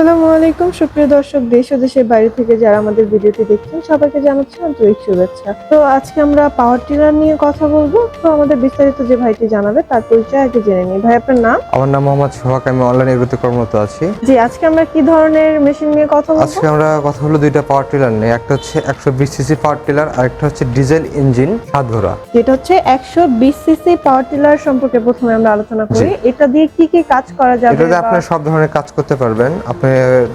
আসসালামু আলাইকুম সুপ্রিয় দর্শক দেশ ও দেশের বাইরে থেকে যারা আমাদের ভিডিওটি দেখছেন সবাইকে জানাচ্ছি আন্তরিক শুভেচ্ছা। তো আজকে আমরা পাওয়ার টিলার নিয়ে কথা বলব। তো আমাদের বিস্তারিত যে ভাইটি জানাবে তার পরিচয় আগে জেনে নিই। ভাই আপনার নাম? আমার নাম মোহাম্মদ সোহাগ আমি অনলাইন এগ্রোতে কর্মরত আছি। জি আজকে আমরা কি ধরনের মেশিন নিয়ে কথা বলব? আজকে আমরা কথা হলো দুইটা পাওয়ার টিলার নিয়ে। একটা হচ্ছে একশো বিশ সিসি পাওয়ার টিলার আর একটা হচ্ছে ডিজেল ইঞ্জিন সাত ঘোড়া। যেটা হচ্ছে একশো বিশ সিসি পাওয়ার টিলার সম্পর্কে প্রথমে আমরা আলোচনা করি। এটা দিয়ে কি কি কাজ করা যাবে এটাতে আপনি সব ধরনের কাজ করতে পারবেন। আপনি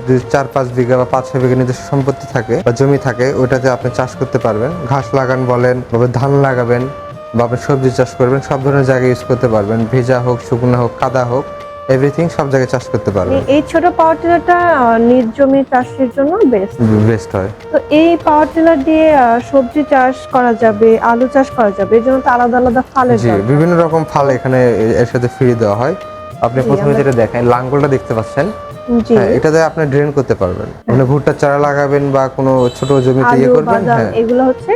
যদি চার পাঁচ বিঘা বা পাঁচ ছয় বিঘা নিজস্ব সম্পত্তি থাকে বা জমি থাকে ওইটাতে আপনি চাষ করতে পারবেন। ঘাস লাগান বলেন বা ধান লাগাবেন বা আপনি সবজি চাষ করবেন সব ধরনের জায়গায় ইউজ করতে পারবেন। ভেজা হোক শুকনো হোক কাদা হোক এভরিথিং সব জায়গায় চাষ করতে পারবেন। এই- ছোট পাওয়ার টিলারটা নিজ জমি চাষের জন্য বেস্ট বেস্ট হয়। তো এই পাওয়ার টিলার দিয়ে সবজি চাষ করা যাবে আলু চাষ করা যাবে এই জন্য তো আলাদা আলাদা ফালের জি বিভিন্ন রকম ফাল এখানে এর সাথে ফ্রি দেওয়া হয়। আপনি প্রথমে যেটা দেখেন লাঙ্গলটা দেখতে পাচ্ছেন। হ্যাঁ এটাতে আপনি ড্রেন করতে পারবেন। মানে ভুট্টার চারা লাগাবেন বা কোনো ছোট জমিতে ইয়ে করবেন হ্যাঁ। এগুলো হচ্ছে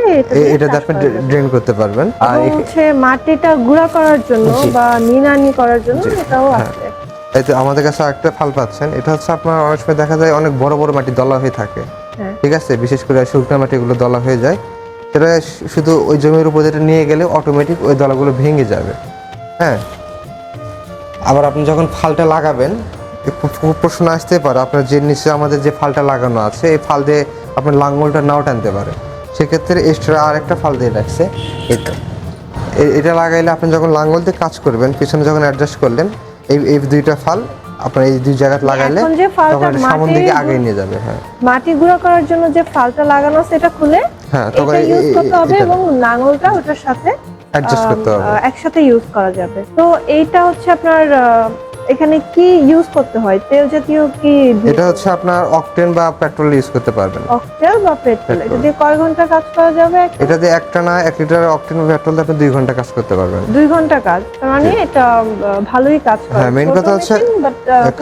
এটাতে আপনি ড্রেন করতে পারবেন। আর হচ্ছে মাটিটা গুঁড়া করার জন্য বা নিনানি করার জন্য এটাও হ্যাঁ। আছে। এই তো আমাদের কাছে একটা ফাল পাচ্ছেন। এটা হচ্ছে আপনার অনেক সময় দেখা যায় অনেক বড় বড় মাটি দলা হয়ে থাকে। হ্যাঁ। ঠিক আছে? বিশেষ করে শুকনো মাটিগুলো দলা হয়ে যায়। সেটা শুধু ওই জমির উপর যেটা নিয়ে গেলে অটোমেটিক ওই দলাগুলো ভেঙে যাবে। হ্যাঁ? আবার আপনি যখন ফালটা লাগাবেন প্রশ্ন আসতে পারে আপনার যে নিচে আমাদের যে ফালটা লাগানো আছে এই ফাল দিয়ে আপনার লাঙ্গলটা নাও টানতে পারে সেক্ষেত্রে এক্সট্রা আর একটা ফাল দিয়ে রাখছে এটা এটা লাগাইলে আপনি যখন লাঙ্গল দিয়ে কাজ করবেন পিছনে যখন অ্যাডজাস্ট করলেন এই এই দুইটা ফাল আপনার এই দুই জায়গায় লাগাইলে তখন সামন দিকে আগে নিয়ে যাবে হ্যাঁ। মাটি গুঁড়া করার জন্য যে ফালটা লাগানো আছে এটা খুলে হ্যাঁ তখন এটা ইউজ করতে হবে এবং নাঙলটা ওটার সাথে অ্যাডজাস্ট করতে হবে। একসাথে ইউজ করা যাবে। তো এইটা হচ্ছে আপনার এখানে কি ইউজ করতে হয়? তেল জাতীয় কি এটা হচ্ছে আপনার অকটেন বা পেট্রোল ইউজ করতে পারবেন। ককটেল বা পেট্রোল এটা দিয়ে কয় ঘণ্টা কাজ করা যাবে এটা দিয়ে একটা না এক লিটার অকটেন বা পেট্রোল দিয়ে আপনি দুই ঘণ্টা কাজ করতে পারবেন। দুই ঘণ্টা কাজ? মানে এটা ভালোই কাজ করে। হ্যাঁ, ছোট কথা হচ্ছে,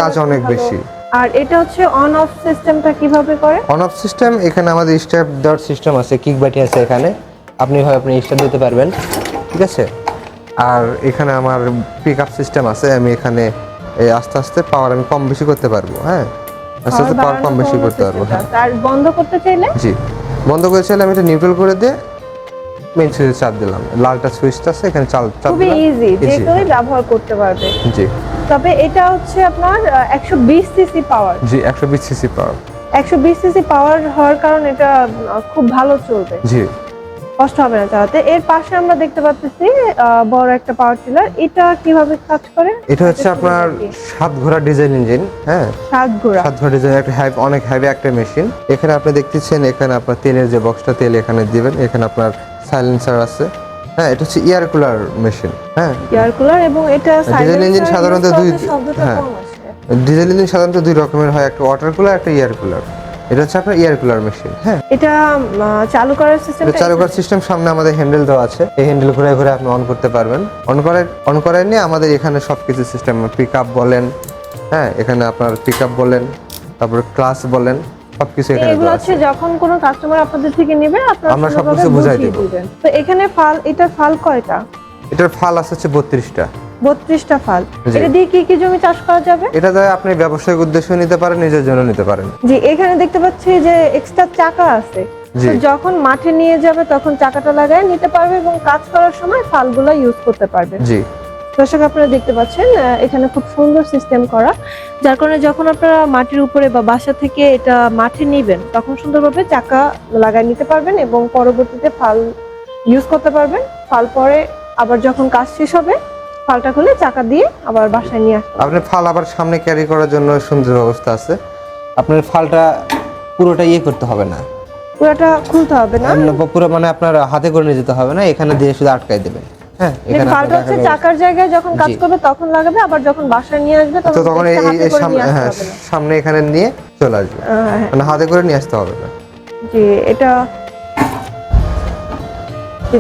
কাজ অনেক বেশি। আর এটা হচ্ছে অন অফ সিস্টেমটা কীভাবে করে? অন অফ সিস্টেম এখানে আমাদের স্টেপ দেওয়ার সিস্টেম আছে কিক বাটি আছে এখানে। আপনি হয় আপনি স্টেপ দিতে পারবেন ঠিক আছে? আর এখানে আমার পিক আপ সিস্টেম আছে আমি এখানে এই আস্তে আস্তে পাওয়ার আমি কম বেশি করতে পারব হ্যাঁ? আস্তে আস্তে পাওয়ার কম বেশি করতে পারব হ্যাঁ। আর বন্ধ করতে চাইলে? জি বন্ধ করে চাইলে আমি এটা নিউট্রাল করে দিয়ে মেন সুইচে চাপ দিলাম। লালটা সুইচটা আছে এখানে চাল চাপ খুবই ইজি যে কেউই ব্যবহার করতে পারবে। জি। তবে এটা হচ্ছে আপনার একশো বিশ সিসি পাওয়ার জি একশো বিশ সিসি পাওয়ার একশো বিশ সিসি পাওয়ার হওয়ার কারণে এটা খুব ভালো চলবে। জি। কষ্ট হবে না চালাতে। এর পাশে আমরা দেখতে পাচ্ছি বড় একটা পাওয়ার টিলার এটা কীভাবে কাজ করে? এটা হচ্ছে আপনার সাত ঘোড়া ডিজেল ইঞ্জিন হ্যাঁ? সাত ঘোড়া। সাত ঘোড়া ডিজেল একটা হ্যাভ অনেক হ্যাভি একটা মেশিন এখানে আপনি দেখতেছেন এখানে আপনার তেলের যে বক্সটা তেল এখানে দিবেন। এখানে আপনার সাইলেন্সার আছে। হ্যাঁ এটা হচ্ছে এয়ার কুলার মেশিন হ্যাঁ? এয়ার কুলার এবং এটা ডিজেল ইঞ্জিন সাধারণত দুই- হ্যাঁ। ডিজেল ইঞ্জিন সাধারণত দুই রকমের হয় একটা ওয়াটার কুলার একটা এয়ার কুলার এটা হচ্ছে আপনার এয়ার কুলার মেশিন হ্যাঁ। এটা চালু করার সিস্টেম চালু করার সিস্টেম সামনে আমাদের হ্যান্ডেল দেওয়া আছে। এই হ্যান্ডেল ঘুরে ঘুরে আপনি অন করতে পারবেন। অন করে অন করার নিয়ে আমাদের এখানে সব কিছু সিস্টেম পিক আপ বলেন হ্যাঁ এখানে আপনার পিক আপ বলেন তারপরে ক্লাস বলেন সব কিছু এখানে এগুলো হচ্ছে আছে। যখন কোনো কাস্টমার আপনাদের থেকে নেবে আপনারা আমরা সবকিছু বুঝাই দেব। তো এখানে ফাল এটা ফাল কয়টা? এটার ফাল আছে হচ্ছে বত্রিশটা। বত্রিশটা ফাল। এটা দিয়ে কি কি জমি চাষ করা যাবে? এটা দ্বারা আপনি ব্যবসায়িক উদ্দেশ্য নিতে পারেন নিজের জন্য নিতে পারেন। জি এখানে দেখতে পাচ্ছি যে এক্সট্রা চাকা আছে। যখন মাঠে নিয়ে যাবে তখন চাকাটা লাগায় নিতে পারবে এবং কাজ করার সময় ফালগুলো ইউজ করতে পারবে। জি। দর্শক আপনারা দেখতে পাচ্ছেন এখানে খুব সুন্দর সিস্টেম করা। যার কারণে যখন আপনারা মাটির উপরে বা বাসা থেকে এটা মাঠে নিবেন তখন সুন্দরভাবে চাকা লাগায় নিতে পারবেন এবং পরবর্তীতে ফাল ইউজ করতে পারবেন। ফাল পরে আবার যখন কাজ শেষ হবে ফালটা খুলে চাকা দিয়ে আবার বাসায় নিয়ে আসতে আপনি ফাল আবার সামনে ক্যারি করার জন্য সুন্দর ব্যবস্থা আছে। আপনার ফালটা পুরোটা ইয়ে করতে হবে না। পুরোটা খুলতে হবে না। পুরো মানে আপনার হাতে করে নিয়ে যেতে হবে না এখানে দিয়ে শুধু আটকাই দেবেন। হ্যাঁ যে এখানে ফালটা হচ্ছে চাকার জায়গায় যখন কাজ করবে তখন লাগাবে আবার যখন বাসায় নিয়ে আসবে তখন তখন এই হাতে করে সামনে নিয়ে আসতে হ্যাঁ হবে সামনে এখানে নিয়ে চলে আসবে। হ্যাঁ। মানে হাতে করে নিয়ে আসতে হবে না। জি এটা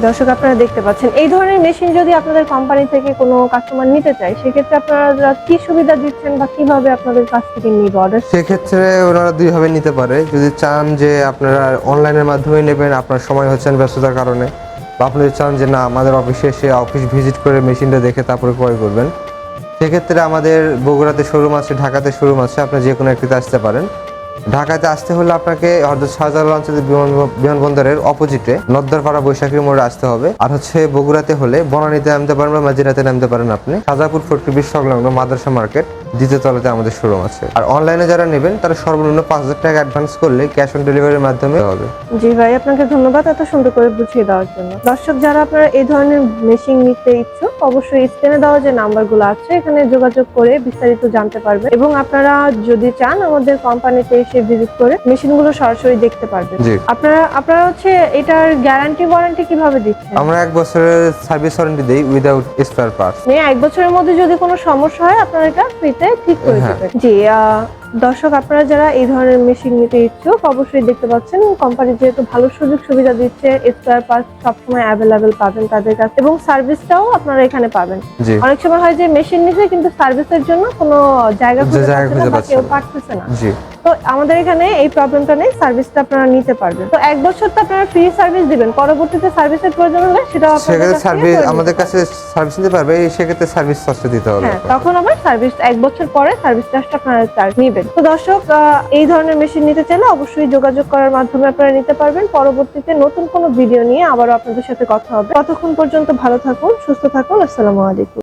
দর্শক আপনারা দেখতে পাচ্ছেন। এই ধরনের মেশিন যদি আপনাদের কোম্পানি থেকে কোনো কাস্টমার নিতে চায়, সেক্ষেত্রে আপনারা কি সুবিধা দিচ্ছেন বা কীভাবে আপনাদের কাছ থেকে নিবে অর্ডার সেক্ষেত্রে ওনারা দুইভাবে নিতে পারে। যদি চান যে আপনারা অনলাইনের মাধ্যমে নেবেন, আপনার সময় হচ্ছেন ব্যস্ততার কারণে, বা আপনি যদি চান যে না, আমাদের অফিসে এসে অফিস ভিজিট করে মেশিনটা দেখে তারপরে ক্রয় করবেন, সেক্ষেত্রে আমাদের বগুড়াতে শোরুম আছে, ঢাকাতে শোরুম আছে, আপনি যে কোনো একটিতে আসতে পারেন। ঢাকাতে আসতে হলে আপনাকে হজরত শাহজালাল বিমান বিমানবন্দরের অপোজিটে নদ্দরপাড়া বৈশাখী মোড়ে আসতে হবে। আর হচ্ছে বগুড়াতে হলে বনানীতে নামতে পারেন বা মাজিরাতে নামতে পারেন আপনি। শাহজাপুর ফোর্টি বিশ সংলগ্ন মাদ্রাসা মার্কেট দ্বিতীয় তলাতে আমাদের শোরুম আছে। আর অনলাইনে যারা নেবেন, তারা সর্বনিম্ন পাঁচ হাজার টাকা অ্যাডভান্স করলে ক্যাশ অন ডেলিভারির মাধ্যমে হবে। জি ভাই, আপনাকে ধন্যবাদ এত সুন্দর করে বুঝিয়ে দেওয়ার জন্য। দর্শক, যারা আপনারা এই ধরনের মেশিন নিতে ইচ্ছুক, অবশ্যই স্ক্রিনে দেওয়া যে নাম্বারগুলো আছে, এখানে যোগাযোগ করে বিস্তারিত জানতে পারবেন। এবং আপনারা যদি চান আমাদের কোম্পানিতে এসে ভিজিট করে মেশিনগুলো সরাসরি দেখতে পারবেন। আপনারা আপনারা হচ্ছে এটার গ্যারান্টি ওয়ারেন্টি কীভাবে দিচ্ছেন? আমরা এক বছরের সার্ভিস ওয়ারেন্টি দিই উইদাউট স্পেয়ার পার্টস মানে এক বছরের মধ্যে যদি কোনো সমস্যা হয় আপনারা এটা ফ্রিতে ঠিক করে হ্যাঁ। দেবেন। জি দর্শক আপনারা যারা এই ধরনের মেশিন নিতে ইচ্ছুক অবশ্যই দেখতে পাচ্ছেন কোম্পানি যেহেতু ভালো সুযোগ সুবিধা দিচ্ছে স্পেয়ার পার্ট সবসময় অ্যাভেলেবেল পাবেন তাদের কাছে এবং সার্ভিসটাও আপনারা এখানে পাবেন। অনেক সময় হয় যে মেশিন নিছে কিন্তু সার্ভিসের জন্য কোনো জায়গা খুঁজে পাচ্ছে না কেউ। পারতেছে না। জি। তো আমাদের এখানে এই প্রবলেমটা নেই সার্ভিসটা আপনারা নিতে পারবেন। তো এক বছর তো আপনারা ফ্রি সার্ভিস দিবেন পরবর্তীতে সার্ভিসের প্রয়োজন হলে সেটা সেক্ষেত্রে সার্ভিস আমাদের কাছে সার্ভিস নিতে পারবে এই সেক্ষেত্রে সার্ভিস চার্জটা দিতে হবে। হ্যাঁ তখন আবার সার্ভিস এক বছর পরে সার্ভিস চার্জটা আপনারা চার্জ নেবেন। তো দর্শক এই ধরনের মেশিন নিতে চাইলে অবশ্যই যোগাযোগ করার মাধ্যমে আপনারা নিতে পারবেন। পরবর্তীতে নতুন কোনো ভিডিও নিয়ে আবারও আপনাদের সাথে কথা হবে। ততক্ষণ পর্যন্ত ভালো থাকুন সুস্থ থাকুন আসসালামু আলাইকুম।